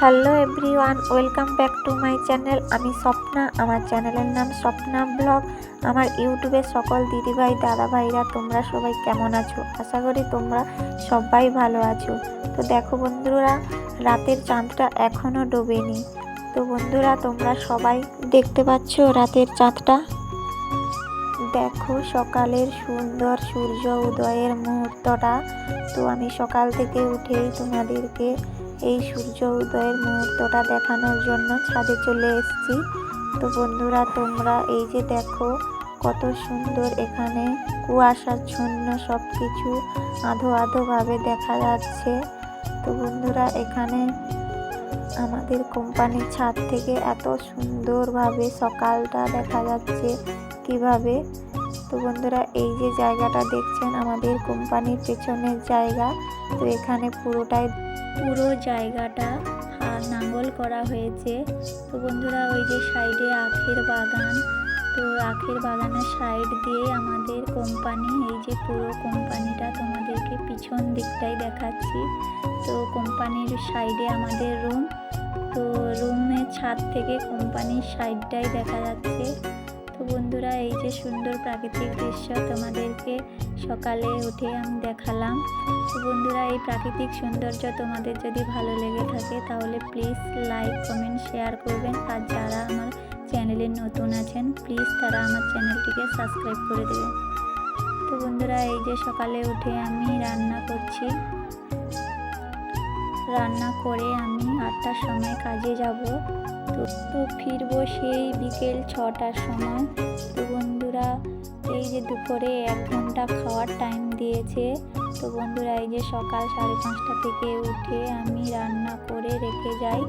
Hello everyone welcome back to my channel আমি স্বপ্না, আমার চ্যানেলের নাম স্বপ্না ব্লগ। আমার ইউটিউবের সকল দিদিভাই দাদা ভাইরা তোমরা সবাই কেমন আছো? আশা করি তোমরা সবাই ভালো আছো। তো দেখো বন্ধুরা, রাতের চাঁদটা এখনও ডোবেনি। তো বন্ধুরা, তোমরা সবাই দেখতে পাচ্ছ রাতের চাঁদটা? দেখো সকালের সুন্দর সূর্য উদয়ের মুহূর্তটা। তো আমি সকাল থেকে উঠেই তোমাদেরকে এই সূর্য উদয়ের মুহূর্তটা দেখানোর জন্য ছাদে চলে এসেছি। তো বন্ধুরা, তোমরা এই যে দেখো, কত সুন্দর এখানে কুয়াশাচ্ছন্ন সব কিছু আধো আধোভাবে দেখা যাচ্ছে। তো বন্ধুরা, এখানে আমাদের কোম্পানির ছাদ থেকে এত সুন্দরভাবে সকালটা দেখা যাচ্ছে কীভাবে। তো বন্ধুরা, এই যে জায়গাটা দেখছেন, আমাদের কোম্পানির পেছনের জায়গা। তো এখানে পুরোটাই পুরো জায়গাটা নাঙ্গল করা হয়েছে। তো বন্ধুরা, ওই যে সাইডে আখের বাগান। তো আখের বাগানের সাইড দিয়ে আমাদের কোম্পানি এই যে পুরো কোম্পানিটা তোমাদেরকে পিছন দিকটাই দেখাচ্ছি। তো কোম্পানির সাইডে আমাদের রুম তো রুমের ছাদ থেকে কোম্পানির সাইডটাই দেখা যাচ্ছে। তো বন্ধুরা, এই যে সুন্দর প্রাকৃতিক দৃশ্য তোমাদেরকে সকালে উঠে আমি দেখালাম। বন্ধুরা, এই প্রাকৃতিক সৌন্দর্য তোমাদের যদি ভালো লেগে থাকে, তাহলে প্লিজ লাইক কমেন্ট শেয়ার করবেন। আর যারা আমার চ্যানেলে নতুন আছেন প্লিজ তারা আমার চ্যানেলটিকে সাবস্ক্রাইব করে দেবেন। তো বন্ধুরা, এই যে সকালে উঠে আমি রান্না করছি। রান্না করে আমি আটটার সময় কাজে যাব। তো তো ফিরবো সেই বিকেল ছটার সময়। তো বন্ধুরা, এই যে দুপুরে এক ঘণ্টা খাওয়ার টাইম দিয়েছে। তো বন্ধুরা, এই যে সকাল সাড়ে পাঁচটা থেকে উঠে আমি রান্না করে রেখে যাই।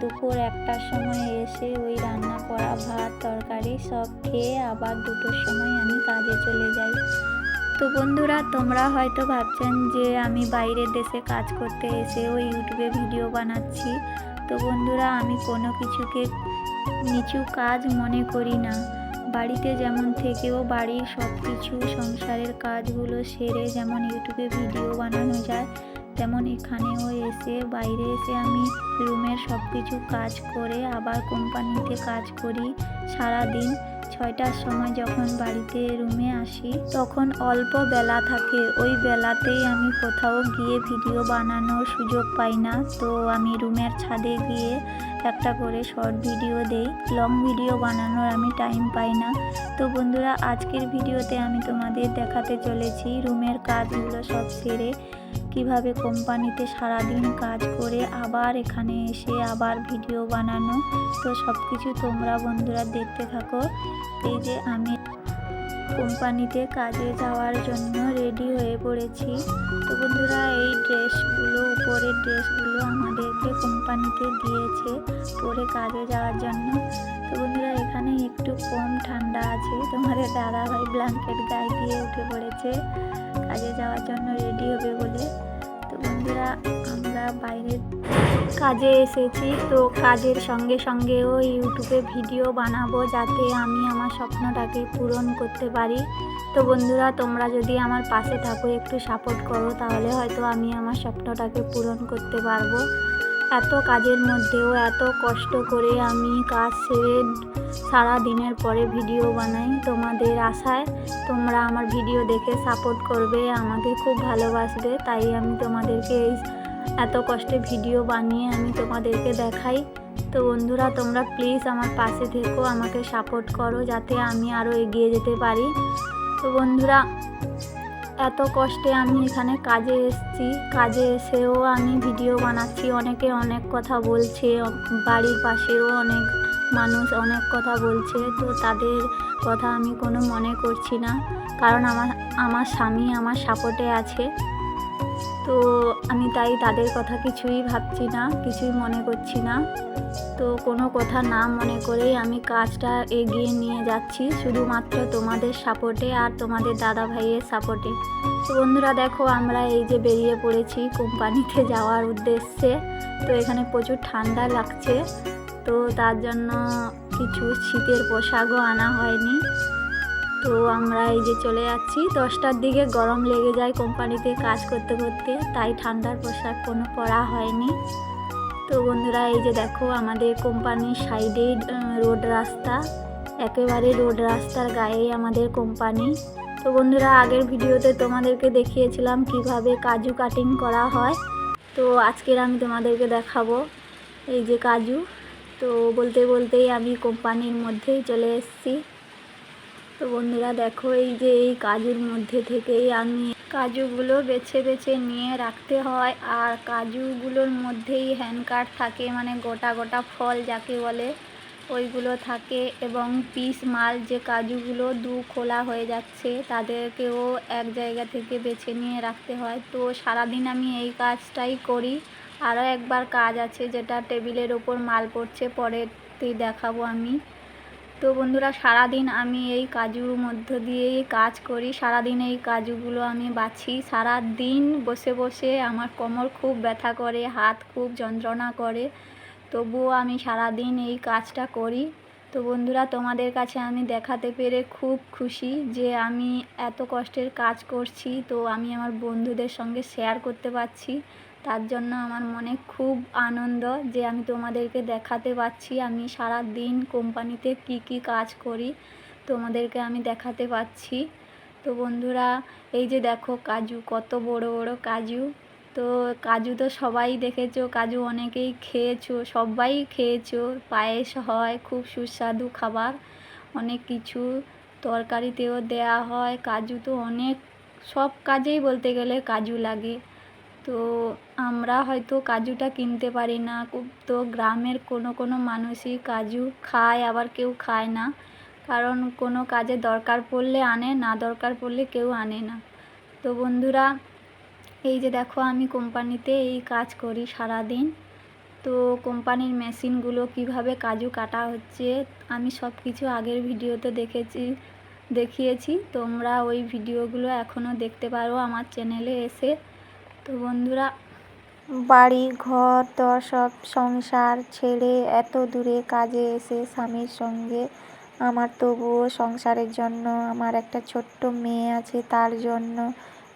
দুপুর একটার সময় এসে ওই রান্না করা, ভাত, তরকারি সব খেয়ে আবার দুটোর সময় আমি কাজে চলে যাই। তো বন্ধুরা, তোমরা হয়তো ভাবছেন যে আমি বাইরের দেশে কাজ করতে এসে ওই ইউটিউবে ভিডিও বানাচ্ছি। তো বন্ধুরা, আমি কোনো কিছুকে নিচু কাজ মনে করি না। বাড়িতে যেমন থেকেও বাড়ির সব কিছু সংসারের কাজগুলো সেরে যেমন ইউটিউবে ভিডিও বানানো যায়, তেমন এখানেও এসে, বাইরে এসে আমি রুমের সব কিছু কাজ করে, আবার কোম্পানিতে কাজ করি সারা দিন ছয়টার সময় যখন বাড়িতে রুমে আসি, তখন অল্প বেলা থাকে। ওই বেলাতেই আমি কোথাও গিয়ে ভিডিও বানানোর সুযোগ পাই না। তো আমি রুমের ছাদে গিয়ে একটা করে শর্ট ভিডিও দেই। লং ভিডিও বানানোর আমি টাইম পাই না। তো বন্ধুরা, আজকের ভিডিওতে আমি তোমাদের দেখাতে চলেছি রুমের কাজগুলো সব সেরে, কীভাবে কোম্পানিতে সারাদিন কাজ করে আবার এখানে এসে আবার ভিডিও বানানো। তো সব কিছু তোমরা বন্ধুরা দেখতে থাকো। এই যে আমি কোম্পানিতে কাজে যাওয়ার জন্য রেডি হয়ে পড়েছি। তো বন্ধুরা, এই ড্রেসগুলো, উপরের ড্রেসগুলো আমাদেরকে কোম্পানিতে দিয়েছে পরে কাজে যাওয়ার জন্য। তো বন্ধুরা, এখানে একটু কম ঠান্ডা আছে। তোমাদের দাদা ভাই ব্ল্যাঙ্কেট গায়ে দিয়ে উঠে পড়েছে। কাজে যাওয়ার জন্য রেডি হবে বলে। আমরা বাইরের কাজে এসেছি। তো কাজের সঙ্গে সঙ্গেও ইউটিউবে ভিডিও বানাবো যাতে আমি আমার স্বপ্নটাকে পূরণ করতে পারি। তো বন্ধুরা, তোমরা যদি আমার পাশে থাকো, একটু সাপোর্ট করো, তাহলে হয়তো আমি আমার স্বপ্নটাকে পূরণ করতে পারব। এত কাজের মধ্যেও এত কষ্ট করে আমি কাজ সেরে সারা দিনের পরে ভিডিও বানাই। তোমাদের আশায় তোমরা আমার ভিডিও দেখে সাপোর্ট করবে, আমাকে খুব ভালোবাসবে। তাই আমি তোমাদেরকে এই এত কষ্টে ভিডিও বানিয়ে আমি তোমাদেরকে দেখাই। তো বন্ধুরা, তোমরা প্লিজ আমার পাশে থেকো, আমাকে সাপোর্ট করো, যাতে আমি আরও এগিয়ে যেতে পারি। তো বন্ধুরা এত কষ্টে আমি এখানে কাজে এসেছি। কাজে এসেও আমি ভিডিও বানাচ্ছি, অনেকে অনেক কথা বলছে, বাড়ির পাশেও অনেক মানুষ অনেক কথা বলছে, তো তাদের কথা আমি কোনো মনে করছি না। কারণ আমার আমার স্বামী আমার সাপোর্টে আছে। তো আমি তাই তাদের কথা কিছুই ভাবছি না, কিছুই মনে করছি না। তো কোনো কথা না মনে করেই আমি কাজটা এগিয়ে নিয়ে যাচ্ছি, শুধুমাত্র তোমাদের সাপোর্টে আর তোমাদের দাদা ভাইয়ের সাপোর্টে। তো বন্ধুরা দেখো, আমরা এই যে বেরিয়ে পড়েছি কোম্পানিতে যাওয়ার উদ্দেশ্যে। তো এখানে প্রচুর ঠান্ডা লাগছে। তো তার জন্য কিছু শীতের পোশাকও আনা হয়নি। তো আমরা এই যে চলে যাচ্ছি। দশটার দিকে গরম লেগে যায় কোম্পানিতে কাজ করতে করতে, তাই ঠান্ডার পোশাক কোনো পরা হয়নি। তো বন্ধুরা, এই যে দেখো আমাদের কোম্পানির সাইডে রোড রাস্তা। একেবারে রোড রাস্তার গায়েই আমাদের কোম্পানি। তো বন্ধুরা, আগের ভিডিওতে তোমাদেরকে দেখিয়েছিলাম কীভাবে কাজু কাটিং করা হয়। তো আজকের আমি তোমাদেরকে দেখাবো এই যে কাজু। তো বলতে বলতেই আমি কোম্পানির মধ্যেই চলে এসেছি। তো বন্ধুরা দেখো, এই যে এই কাজুর মধ্যে থেকেই আমি কাজুগুলো বেছে বেছে নিয়ে রাখতে হয়। আর কাজুগুলোর মধ্যেই হ্যান্ড কাট থাকে মানে গোটা গোটা ফল যাকে বলে, ওইগুলো থাকে। এবং পিস মাল যে কাজুগুলো দু খোলা হয়ে যাচ্ছে, তাদেরকেও এক জায়গা থেকে বেছে নিয়ে রাখতে হয়। তো সারাদিন আমি এই কাজটাই করি। আরও একবার কাজ আছে, যেটা টেবিলের ওপর মাল পড়ছে পরেরতেই দেখাবো আমি। তো বন্ধুরা, সারাদিন আমি এই কাজুর মধ্য দিয়েই কাজ করি। সারাদিন এই কাজুগুলো আমি বাছি। সারা দিন বসে বসে আমার কোমর খুব ব্যথা করে, হাত খুব যন্ত্রণা করে। তবুও আমি সারাদিন এই কাজটা করি। তো বন্ধুরা, তোমাদের কাছে আমি দেখাতে পেরে খুব খুশি যে আমি এত কষ্টের কাজ করছি। তো আমি আমার বন্ধুদের সঙ্গে শেয়ার করতে পারছি। তার জন্য আমার মনে খুব আনন্দ যে আমি তোমাদেরকে দেখাতে পারছি আমি সারা দিন কোম্পানিতে কি কি কাজ করি তোমাদেরকে আমি দেখাতে পাচ্ছি। তো বন্ধুরা, এই যে দেখো কাজু, কত বড় বড় কাজু। তো কাজু তো সবাই দেখেছ, কাজু অনেকেই খেয়েছো, সবাই খেয়েছো। পায়েস হয়, খুব সুস্বাদু খাবার, অনেক কিছু তরকারিতেও দেয়া হয়। কাজু তো অনেক, সব কাজেই বলতে গেলে কাজু লাগে। তো আমরা হয়তো কাজুটা কিনতে পারি না। তো গ্রামের কোনো কোনো মানুষই কাজু খায়, আবার কেউ খায় না। কারণ কোনো কাজে দরকার পড়লে আনে, না দরকার পড়লে কেউ আনে না। তো বন্ধুরা, এই যে দেখো আমি কোম্পানিতে এই কাজ করি সারাদিন। তো কোম্পানির মেশিনগুলো কীভাবে কাজু কাটা হচ্ছে, আমি সব কিছু আগের ভিডিওতে দেখেছি, দেখিয়েছি। তোমরা ওই ভিডিওগুলো এখনও দেখতে পারো আমার চ্যানেলে এসে। তো বন্ধুরা বাড়ি, ঘর দর সব সংসার ছেড়ে এত দূরে কাজে এসে স্বামীর সঙ্গে। আমার তবুও সংসারের জন্য, আমার একটা ছোট্ট মেয়ে আছে, তার জন্য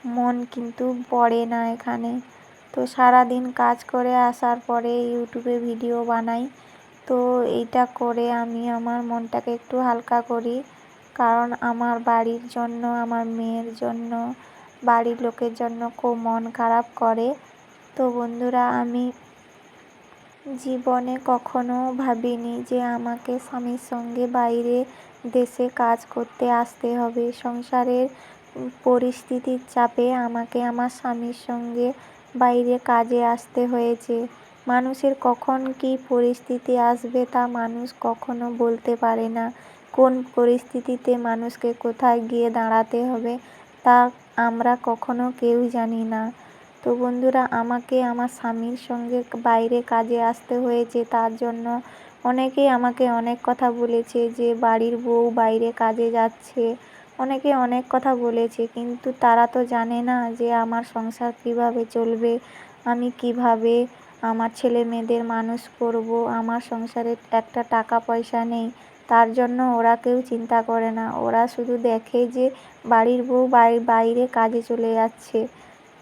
মন কিন্তু পড়ে না এখানে। তো সারাদিন কাজ করে আসার পরে ইউটিউবে ভিডিও বানাই। তো এইটা করে আমি আমার মনটাকে একটু হালকা করি। কারণ আমার বাড়ির জন্য, আমার মেয়ের জন্য, বাড়ির লোকের জন্য খুব মন খারাপ করে। তো বন্ধুরা, আমি জীবনে কখনো ভাবিনি যে আমাকে স্বামীর সঙ্গে বাইরে দেশে কাজ করতে আসতে হবে। সংসারের পরিস্থিতির চাপে আমাকে আমার স্বামীর সঙ্গে বাইরে কাজে আসতে হয়েছে। মানুষের কখন কী পরিস্থিতি আসবে তা মানুষ কখনো বলতে পারে না। কোন পরিস্থিতিতে মানুষকে কোথায় গিয়ে দাঁড়াতে হবে তা আমরা কখনো কেউ জানি না। তো বন্ধুরা, আমাকে আমার স্বামীর সঙ্গে বাইরে কাজে আসতে হয়েছে, তার জন্য অনেকেই আমাকে অনেক কথা বলেছে যে বাড়ির বউ বাইরে কাজে যাচ্ছে, অনেকে অনেক কথা বলেছে, কিন্তু তারা তো জানে না যে আমার সংসার কীভাবে চলবে, আমি কীভাবে আমার ছেলে মেয়েদের মানুষ করব, আমার সংসারে একটা টাকা পয়সা নেই, তার জন্য ওরা কেউ চিন্তা করে না, ওরা শুধু দেখে যে বাড়ির বউ বাইরে কাজে চলে যাচ্ছে।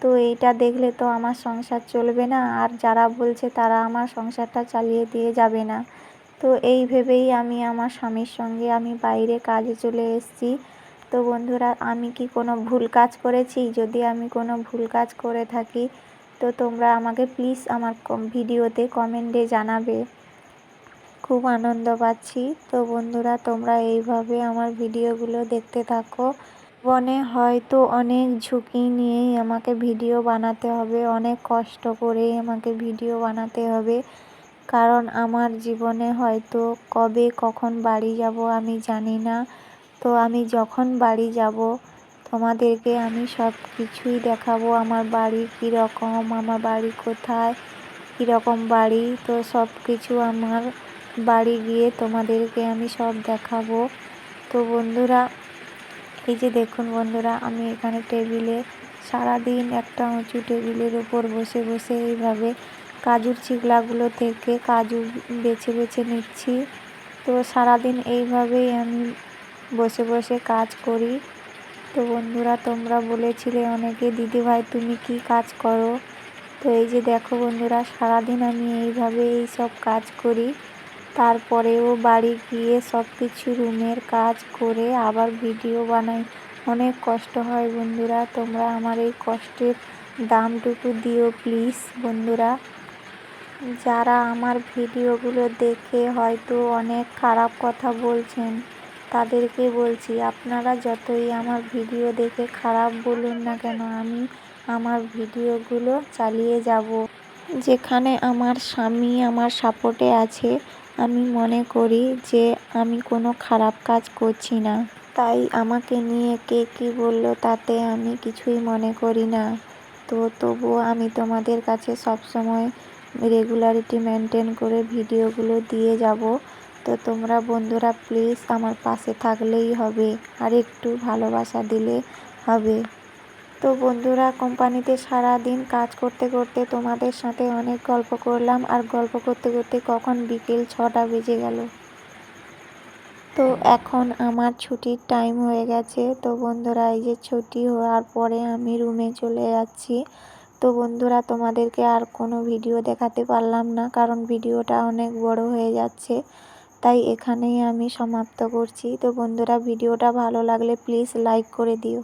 তো এইটা দেখলে তো আমার সংসার চলবে না। আর যারা বলছে তারা আমার সংসারটা চালিয়ে দিয়ে যাবে না। তো এই ভেবেই আমি আমার স্বামীর সঙ্গে আমি বাইরে কাজে চলে এসেছি। তো বন্ধুরা, আমি কি কোনো ভুল কাজ করেছি? যদি আমি কোনো ভুল কাজ করে থাকি, তো তোমরা আমাকে প্লিজ আমার ভিডিওতে কমেন্টে জানাবে। খুব আনন্দ পাচ্ছি। তো বন্ধুরা, তোমরা এইভাবে আমার ভিডিওগুলো দেখতে থাকো। জীবনে হয়তো অনেক ঝুঁকি নিয়েই আমাকে ভিডিও বানাতে হবে, অনেক কষ্ট করেই আমাকে ভিডিও বানাতে হবে। কারণ আমার জীবনে হয়তো কবে কখন বাড়ি যাব আমি জানি না। তো আমি যখন বাড়ি যাব, তোমাদেরকে আমি সব কিছুই দেখাবো। আমার বাড়ি কীরকম, আমার বাড়ি কোথায়, কীরকম বাড়ি, তো সব কিছু আমার বাড়ি গিয়ে তোমাদেরকে আমি সব দেখাবো। তো বন্ধুরা এই যে দেখুন বন্ধুরা, আমি এখানে টেবিলে সারাদিন একটা উঁচু টেবিলের ওপর বসে বসে এইভাবে কাজুর চিকলাগুলো থেকে কাজু বেছে বেছে নিচ্ছি। তো সারাদিন এইভাবেই আমি বসে বসে কাজ করি। তো বন্ধুরা, তোমরা বলেছিলে অনেকে, দিদিভাই, তুমি কি কাজ করো? তো এই যে দেখো বন্ধুরা, সারাদিন আমি এইভাবে এই সব কাজ করি। তারপরেও বাড়ি গিয়ে সব কিছু রুমের কাজ করে আবার ভিডিও বানাই। অনেক কষ্ট হয় বন্ধুরা, তোমরা আমার এই কষ্টের দামটুকু দিও প্লিজ বন্ধুরা। যারা আমার ভিডিওগুলো দেখে হয়তো অনেক খারাপ কথা বলছেন, তাদেরকে বলছি, আপনারা যতই আমার ভিডিও দেখে খারাপ বলুন না কেন, আমি আমার ভিডিওগুলো চালিয়ে যাব। যেখানে আমার স্বামী আমার সাপোর্টে আছে আমি মনে করি যে আমি কোনো খারাপ কাজ করছি না। তাই আমাকে নিয়ে কে কী বলল তাতে আমি কিছুই মনে করি না। তো তবুও আমি তোমাদের কাছে সবসময় রেগুলারিটি মেনটেন করে ভিডিওগুলো দিয়ে যাব। তো তোমরা বন্ধুরা প্লিজ আমার পাশে থাকলেই হবে। আর একটু ভালোবাসা দিলে হবে। তো বন্ধুরা, কোম্পানিতে সারা দিন কাজ করতে করতে তোমাদের সাথে অনেক গল্প করলাম আর গল্প করতে করতে কখন বিকেল ছটা বেজে গেল। তো এখন আমার ছুটির টাইম হয়ে গেছে। তো বন্ধুরা, এই যে ছুটি হওয়ার পরে আমি রুমে চলে যাচ্ছি। তো বন্ধুরা, তোমাদেরকে আর কোনো ভিডিও দেখাতে পারলাম না কারণ ভিডিওটা অনেক বড় হয়ে যাচ্ছে। তাই এখানেই আমি সমাপ্ত করছি। তো বন্ধুরা ভিডিওটা ভালো লাগলে প্লিজ লাইক করে দিও।